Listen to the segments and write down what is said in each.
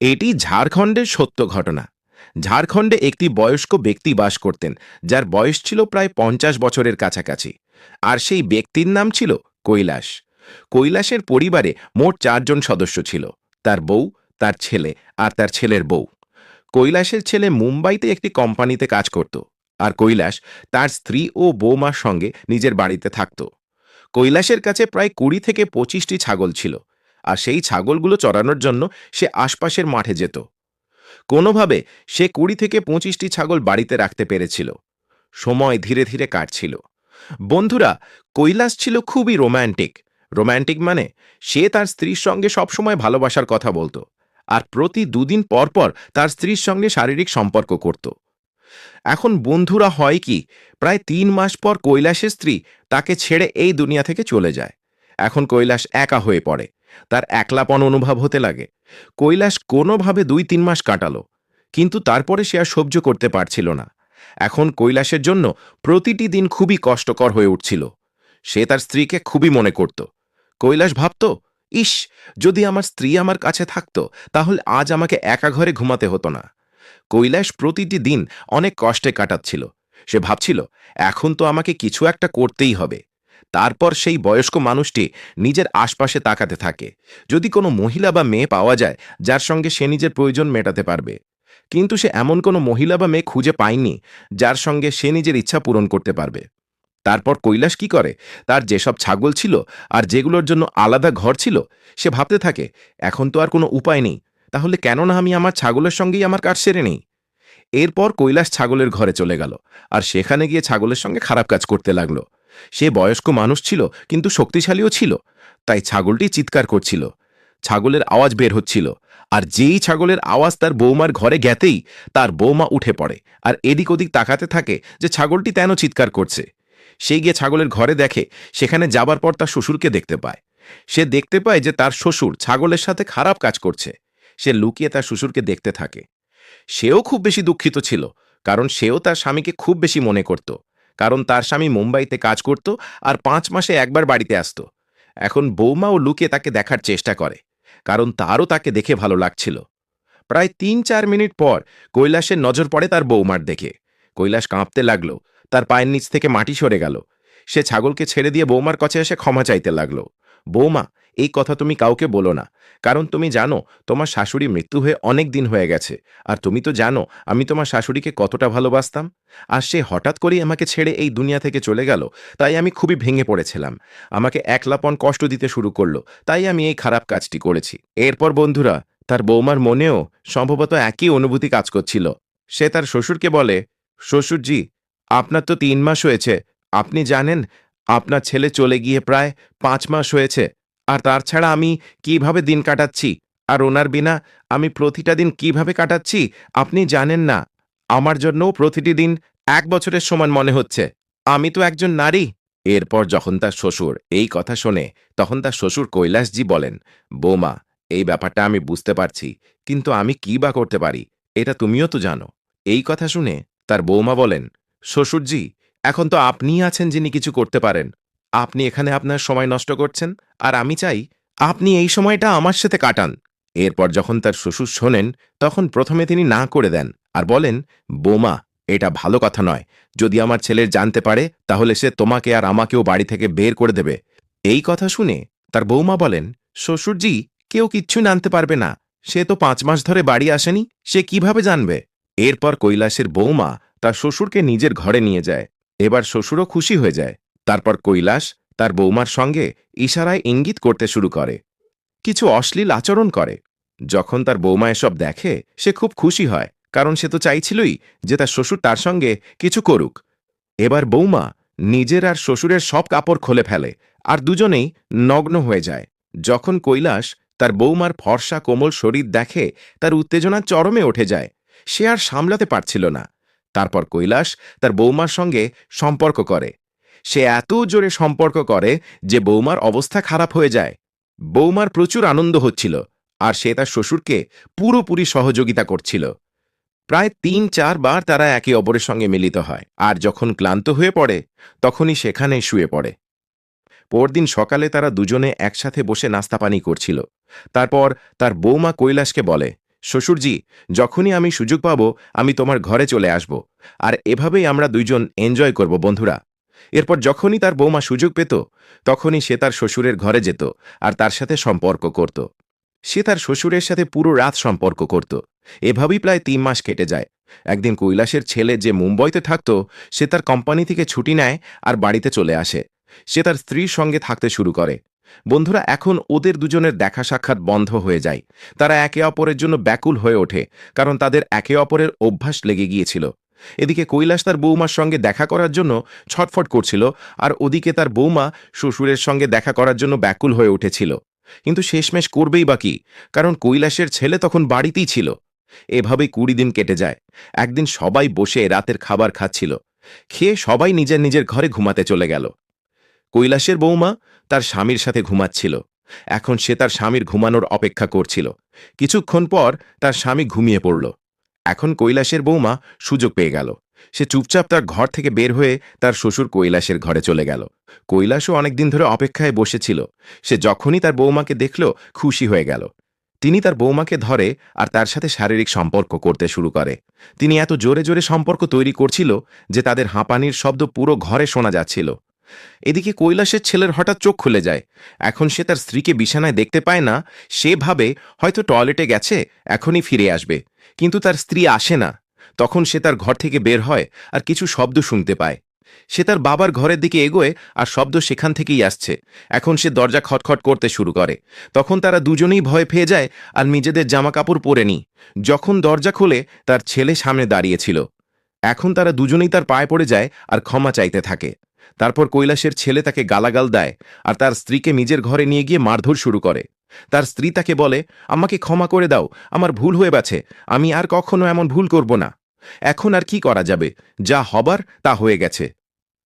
এটি ঝাড়খণ্ডের সত্য ঘটনা। ঝাড়খণ্ডে একটি বয়স্ক ব্যক্তি বাস করতেন, যার বয়স ছিল প্রায় পঞ্চাশ বছরের কাছাকাছি। আর সেই ব্যক্তির নাম ছিল কৈলাস। কৈলাসের পরিবারে মোট চারজন সদস্য ছিল, তার বউ, তার ছেলে আর তার ছেলের বউ। কৈলাসের ছেলে মুম্বাইতে একটি কোম্পানিতে কাজ করত, আর কৈলাস তার স্ত্রী ও বৌমার সঙ্গে নিজের বাড়িতে থাকত। কৈলাসের কাছে প্রায় কুড়ি থেকে পঁচিশটি ছাগল ছিল আর সেই ছাগলগুলো চড়ানোর জন্য সে আশপাশের মাঠে যেত। কোনোভাবে সে কুড়ি থেকে পঁচিশটি ছাগল বাড়িতে রাখতে পেরেছিল। সময় ধীরে ধীরে কাটছিল। বন্ধুরা, কৈলাস ছিল খুবই রোম্যান্টিক। রোম্যান্টিক মানে সে তার স্ত্রীর সঙ্গে সবসময় ভালোবাসার কথা বলতো আর প্রতি দুদিন পর পর তার স্ত্রীর সঙ্গে শারীরিক সম্পর্ক করত। এখন বন্ধুরা হয় কি, প্রায় তিন মাস পর কৈলাসের স্ত্রী তাকে ছেড়ে এই দুনিয়া থেকে চলে যায়। এখন কৈলাস একা হয়ে পড়ে। তার একলাপন অনুভব হতে লাগে। কৈলাস কোনোভাবে দুই তিন মাস কাটালো, কিন্তু তারপরে সে আর সহ্য করতে পারছিল না। এখন কৈলাসের জন্য প্রতিটি দিন খুবই কষ্টকর হয়ে উঠছিল। সে তার স্ত্রীকে খুবই মনে করত। কৈলাস ভাবত, ইস, যদি আমার স্ত্রী আমার কাছে থাকত, তাহলে আজ আমাকে একা ঘরে ঘুমাতে হতো না। কৈলাস প্রতিটি দিন অনেক কষ্টে কাটাচ্ছিল। সে ভাবছিল, এখন তো আমাকে কিছু একটা করতেই হবে। তারপর সেই বয়স্ক মানুষটি নিজের আশপাশে তাকাতে থাকে। যদি কোনো মহিলা বা মেয়ে পাওয়া যায়, যার সঙ্গে সে নিজের প্রয়োজন মেটাতে পারবে। কিন্তু সে এমন কোনো মহিলা বা মেয়ে খুঁজে পায়নি, যার সঙ্গে সে নিজের ইচ্ছা পূরণ করতে পারবে। তারপর কৈলাস কি করে? তার যেসব ছাগল ছিল আর যেগুলোর জন্য আলাদা ঘর ছিল, সে ভাবতে থাকে, এখন তো আর কোনো উপায় নেই। তাহলে কেন না আমি আমার ছাগলের সঙ্গেই আমার কাজ সেরে নেই? এরপর কৈলাস ছাগলের ঘরে চলে গেল, আর সেখানে গিয়ে ছাগলের সঙ্গে খারাপ কাজ করতে লাগল। সে বয়স্ক মানুষ ছিল, কিন্তু শক্তিশালীও ছিল। তাই ছাগলটি চিৎকার করছিল। ছাগলের আওয়াজ বের হচ্ছিল, আর যেই ছাগলের আওয়াজ তার বৌমার ঘরে গেতেই তার বৌমা উঠে পড়ে, আর এদিক ওদিক তাকাতে থাকে যে ছাগলটি তেন চিৎকার করছে। সে গিয়ে ছাগলের ঘরে দেখে, সেখানে যাবার পর তার শ্বশুরকে দেখতে পায়। সে দেখতে পায় যে তার শ্বশুর ছাগলের সাথে খারাপ কাজ করছে। সে লুকিয়ে তার শ্বশুরকে দেখতে থাকে। সেও খুব বেশি দুঃখিত ছিল, কারণ সেও তার স্বামীকে খুব বেশি মনে করত। কারণ তার স্বামী মুম্বাইতে কাজ করত আর পাঁচ মাসে একবার বাড়িতে আসত। এখন বৌমা ও লুকে তাকে দেখার চেষ্টা করে, কারণ তারও তাকে দেখে ভালো লাগছিল। প্রায় তিন চার মিনিট পর কৈলাসের নজর পড়ে তার বৌমার দেখে। কৈলাস কাঁপতে লাগল, তার পায়ের নিচ থেকে মাটি সরে গেল। সে ছাগলকে ছেড়ে দিয়ে বৌমার কাছে এসে ক্ষমা চাইতে লাগল। বৌমা এই কথা তুমি কাউকে বলো না। কারণ তুমি জানো, তোমার শাশুড়ি মৃত্যু হয়ে অনেক দিন হয়ে গেছে। আর তুমি তো জানো, আমি তোমার শাশুড়িকে কতটা ভালোবাসতাম। আর সে হঠাৎ করেই আমাকে ছেড়ে এই দুনিয়া থেকে চলে গেল, তাই আমি খুবই ভেঙে পড়েছিলাম। আমাকে একলাপন কষ্ট দিতে শুরু করল, তাই আমি এই খারাপ কাজটি করেছি। এরপর বন্ধুরা, তার বৌমার মনেও সম্ভবত একই অনুভূতি কাজ করছিল। সে তার শ্বশুরকে বলে, শ্বশুরজি, আপনার তো তিন মাস হয়েছে। আপনি জানেন, আপনার ছেলে চলে গিয়ে প্রায় পাঁচ মাস হয়েছে। আর তার ছাড়া আমি কীভাবে দিন কাটাচ্ছি? আর ওনার বিনা আমি প্রতিটা দিন কীভাবে কাটাচ্ছি? আপনি জানেন না। আমার জন্যও প্রতিটি দিন এক বছরের সমান মনে হচ্ছে। আমি তো একজন নারী। এরপর যখন তার শ্বশুর এই কথা শোনে, তখন তার শ্বশুর কৈলাসজি বলেন, বৌমা, এই ব্যাপারটা আমি বুঝতে পারছি, কিন্তু আমি কি বা করতে পারি? এটা তুমিও তো জানো। এই কথা শুনে তার বৌমা বলেন, শ্বশুরজি, এখন তো আপনিই আছেন যিনি কিছু করতে পারেন। আপনি এখানে আপনার সময় নষ্ট করছেন, আর আমি চাই আপনি এই সময়টা আমার সাথে কাটান। এরপর যখন তার শ্বশুর শোনেন, তখন প্রথমে তিনি না করে দেন আর বলেন, বোমা, এটা ভালো কথা নয়। যদি আমার ছেলের জানতে পারে, তাহলে সে তোমাকে আর আমাকেও বাড়ি থেকে বের করে দেবে। এই কথা শুনে তার বৌমা বলেন, শ্বশুরজি, কেউ কিচ্ছু জানতে পারবে না। সে তো পাঁচ মাস ধরে বাড়ি আসেনি, সে কীভাবে জানবে? এরপর কৈলাসের বৌমা তার শ্বশুরকে নিজের ঘরে নিয়ে যায়। এবার শ্বশুরও খুশি হয়ে যায়। তারপর কৈলাস তার বৌমার সঙ্গে ইশারায় ইঙ্গিত করতে শুরু করে। কিছু অশ্লীল আচরণ করে। যখন তার বৌমা এসব দেখে, সে খুব খুশি হয়, কারণ সে তো চাইছিলই যে তার শ্বশুর তার সঙ্গে কিছু করুক। এবার বৌমা নিজের আর শ্বশুরের সব কাপড় খুলে ফেলে আর দুজনেই নগ্ন হয়ে যায়। যখন কৈলাস তার বৌমার ফর্সা কোমল শরীর দেখে তার উত্তেজনা চরমে উঠে যায়, সে আর সামলাতে পারছিল না। তারপর কৈলাস তার বৌমার সঙ্গে সম্পর্ক করে। সে এত জোরে সম্পর্ক করে যে বৌমার অবস্থা খারাপ হয়ে যায়। বৌমার প্রচুর আনন্দ হচ্ছিল আর সে তার শ্বশুরকে পুরোপুরি সহযোগিতা করছিল। প্রায় তিন চারবার তারা একে অপরের সঙ্গে মিলিত হয় আর যখন ক্লান্ত হয়ে পড়ে, তখনই সেখানে শুয়ে পড়ে। পরদিন সকালে তারা দুজনে একসাথে বসে নাস্তা পানি করছিল। তারপর তার বৌমা কৈলাসকে বলে, শ্বশুরজি, যখনই আমি সুযোগ পাব, আমি তোমার ঘরে চলে আসব। আর এভাবেই আমরা দুইজন এনজয় করব, বন্ধুরা। এরপর যখনই তার বৌমা সুযোগ পেত, তখনই সে তার শ্বশুরের ঘরে যেত আর তার সাথে সম্পর্ক করত। সে তার শ্বশুরের সাথে পুরো রাত সম্পর্ক করত। এভাবেই প্রায় তিন মাস কেটে যায়। একদিন কৈলাসের ছেলে যে মুম্বইতে থাকত, সে তার কোম্পানি থেকে ছুটি নেয় আর বাড়িতে চলে আসে। সে তার স্ত্রীর সঙ্গে থাকতে শুরু করে। বন্ধুরা, এখন ওদের দুজনের দেখা সাক্ষাৎ বন্ধ হয়ে যায়। তারা একে অপরের জন্য ব্যাকুল হয়ে ওঠে, কারণ তাদের একে অপরের অভ্যাস লেগে গিয়েছিল। এদিকে কৈলাস তার বৌমার সঙ্গে দেখা করার জন্য ছটফট করছিল, আর ওদিকে তার বৌমা শ্বশুরের সঙ্গে দেখা করার জন্য ব্যাকুল হয়ে উঠেছিল। কিন্তু শেষমেশ করবেই বা কি, কারণ কৈলাসের ছেলে তখন বাড়িতেই ছিল। এভাবেই কুড়ি দিন কেটে যায়। একদিন সবাই বসে রাতের খাবার খাচ্ছিল। খেয়ে সবাই নিজের নিজের ঘরে ঘুমাতে চলে গেল। কৈলাসের বৌমা তার স্বামীর সাথে ঘুমাচ্ছিল। এখন সে তার স্বামীর ঘুমানোর অপেক্ষা করছিল। কিছুক্ষণ পর তার স্বামী ঘুমিয়ে পড়ল। এখন কৈলাসের বৌমা সুযোগ পেয়ে গেল। সে চুপচাপ তার ঘর থেকে বের হয়ে তার শ্বশুর কৈলাসের ঘরে চলে গেল। কৈলাসও অনেকদিন ধরে অপেক্ষায় বসেছিল। সে যখনই তার বৌমাকে দেখল, খুশি হয়ে গেল। তিনি তার বৌমাকে ধরে আর তার সাথে শারীরিক সম্পর্ক করতে শুরু করে। তিনি এত জোরে জোরে সম্পর্ক তৈরি করছিল যে তাদের হাঁপানির শব্দ পুরো ঘরে শোনা যাচ্ছিল। এদিকে কৈলাসের ছেলের হঠাৎ চোখ খুলে যায়। এখন সে তার স্ত্রীকে বিছানায় দেখতে পায় না। সে ভাবে হয়তো টয়লেটে গেছে, এখনই ফিরে আসবে। কিন্তু তার স্ত্রী আসে না। তখন সে তার ঘর থেকে বের হয় আর কিছু শব্দ শুনতে পায়। সে তার বাবার ঘরের দিকে এগোয় আর শব্দ সেখান থেকেই আসছে। এখন সে দরজা খটখট করতে শুরু করে। তখন তারা দুজনেই ভয় পেয়ে যায় আর নিজেদের জামা কাপড় পরে নি যখন দরজা খোলে, তার ছেলে সামনে দাঁড়িয়েছিল এখন তারা দুজনেই তার পায়ে পড়ে যায় আর ক্ষমা চাইতে থাকে। তারপর কৈলাসের ছেলে তাকে গালাগাল দেয় আর তার স্ত্রীকে নিজের ঘরে নিয়ে গিয়ে মারধর শুরু করে। তার স্ত্রী তাকে বলে, আমাকে ক্ষমা করে দাও, আমার ভুল হয়ে গেছে, আমি আর কখনো এমন ভুল করব না। এখন আর কি করা যাবে? যা হবার, তা হয়ে গেছে।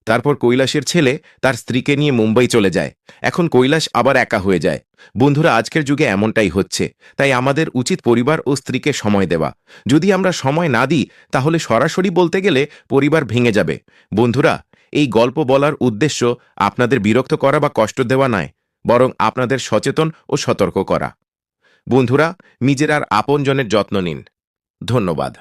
তারপর কৈলাসের ছেলে তার স্ত্রীকে নিয়ে মুম্বাই চলে যায়। এখন কৈলাস আবার একা হয়ে যায়। বন্ধুরা, আজকের যুগে এমনটাই হচ্ছে। তাই আমাদের উচিত পরিবার ও স্ত্রীকে সময় দেওয়া। যদি আমরা সময় না দিই, তাহলে সরাসরি বলতে গেলে পরিবার ভেঙে যাবে। বন্ধুরা, এই গল্প বলার উদ্দেশ্য আপনাদের বিরক্ত করা বা কষ্ট দেওয়া নয়। বরং আপনাদের সচেতন ও সতর্ক করা। বন্ধুরা নিজের আর আপনজনের যত্ন নিন। ধন্যবাদ।